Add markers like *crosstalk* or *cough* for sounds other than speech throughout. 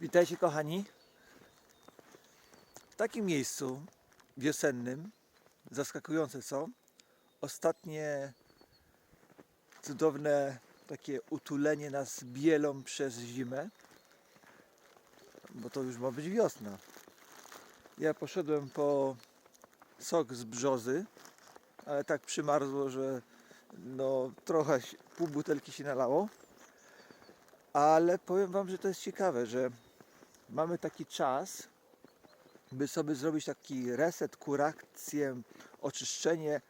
Witajcie kochani. W takim miejscu wiosennym, zaskakujące co, ostatnie cudowne takie utulenie nas bielą przez zimę, bo to już ma być wiosna. Ja poszedłem po sok z brzozy, ale tak przymarzło, że no trochę pół butelki się nalało. Ale powiem Wam, że to jest ciekawe, że mamy taki czas, by sobie zrobić taki reset, kurakcję, oczyszczenie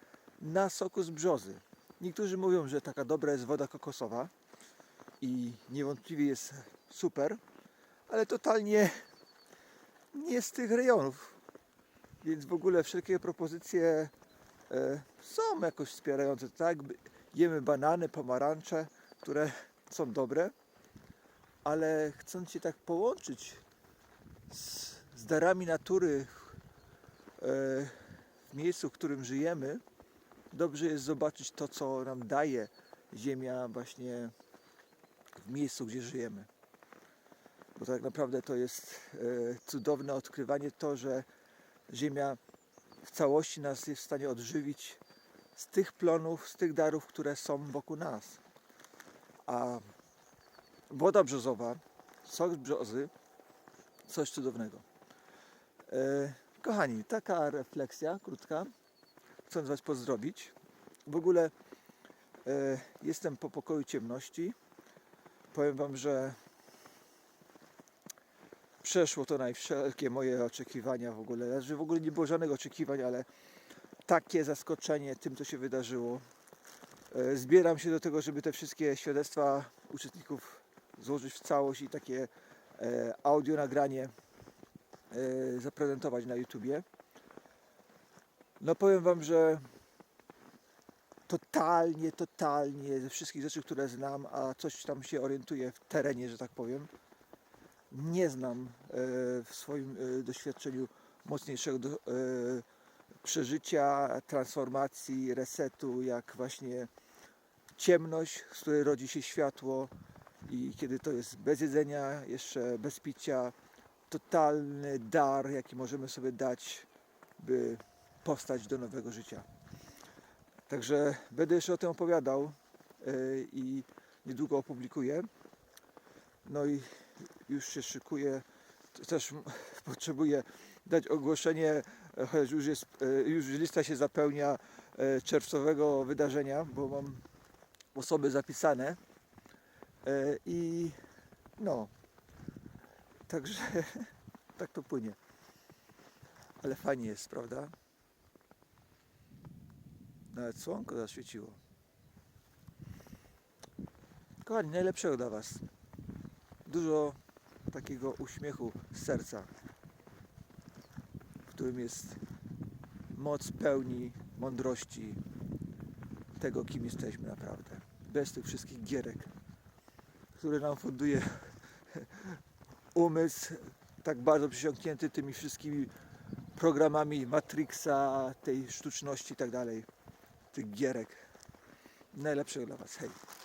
na soku z brzozy. Niektórzy mówią, że taka dobra jest woda kokosowa i niewątpliwie jest super, ale totalnie nie z tych rejonów. Więc w ogóle wszelkie propozycje e, są jakoś wspierające, tak? Jemy banany, pomarańcze, które są dobre, ale chcąc się tak połączyć z, z darami natury e, w miejscu, w którym żyjemy, dobrze jest zobaczyć to, co nam daje Ziemia właśnie w miejscu, gdzie żyjemy. Bo tak naprawdę to jest e, cudowne odkrywanie to, że Ziemia w całości nas jest w stanie odżywić z tych plonów, z tych darów, które są wokół nas. A woda brzozowa, sok brzozy, coś cudownego. E, kochani, taka refleksja krótka. Chcę Was pozdrowić. W ogóle e, jestem po pokoju ciemności. Powiem Wam, że przeszło to na wszelkie moje oczekiwania w ogóle. Znaczy w ogóle nie było żadnych oczekiwań, ale takie zaskoczenie tym, co się wydarzyło. E, Zbieram się do tego, żeby te wszystkie świadectwa uczestników złożyć w całość i takie audio nagranie e, zaprezentować na YouTubie. No powiem Wam, że totalnie, totalnie ze wszystkich rzeczy, które znam, a coś tam się orientuję w terenie, że tak powiem, nie znam e, w swoim e, doświadczeniu mocniejszego do, e, przeżycia, transformacji, resetu, jak właśnie ciemność, z której rodzi się światło i kiedy to jest bez jedzenia, jeszcze bez picia, totalny dar, jaki możemy sobie dać, by powstać do nowego życia. Także będę jeszcze o tym opowiadał e, i niedługo opublikuję. No i już się szykuję. Też *laughs* potrzebuję dać ogłoszenie, e, chociaż już, jest, e, już lista się zapełnia czerwcowego wydarzenia, bo mam osoby zapisane. E, I no, także *laughs* tak to płynie. Ale fajnie jest, prawda? Nawet słonko zaświeciło. Kochani, najlepszego dla Was. Dużo takiego uśmiechu z serca, w którym jest moc pełni mądrości tego, kim jesteśmy naprawdę. Bez tych wszystkich gierek, które nam funduje *laughs* umysł tak bardzo przysiągnięty tymi wszystkimi programami Matrixa, tej sztuczności i tak dalej, tych gierek. Najlepszego dla Was. Hej.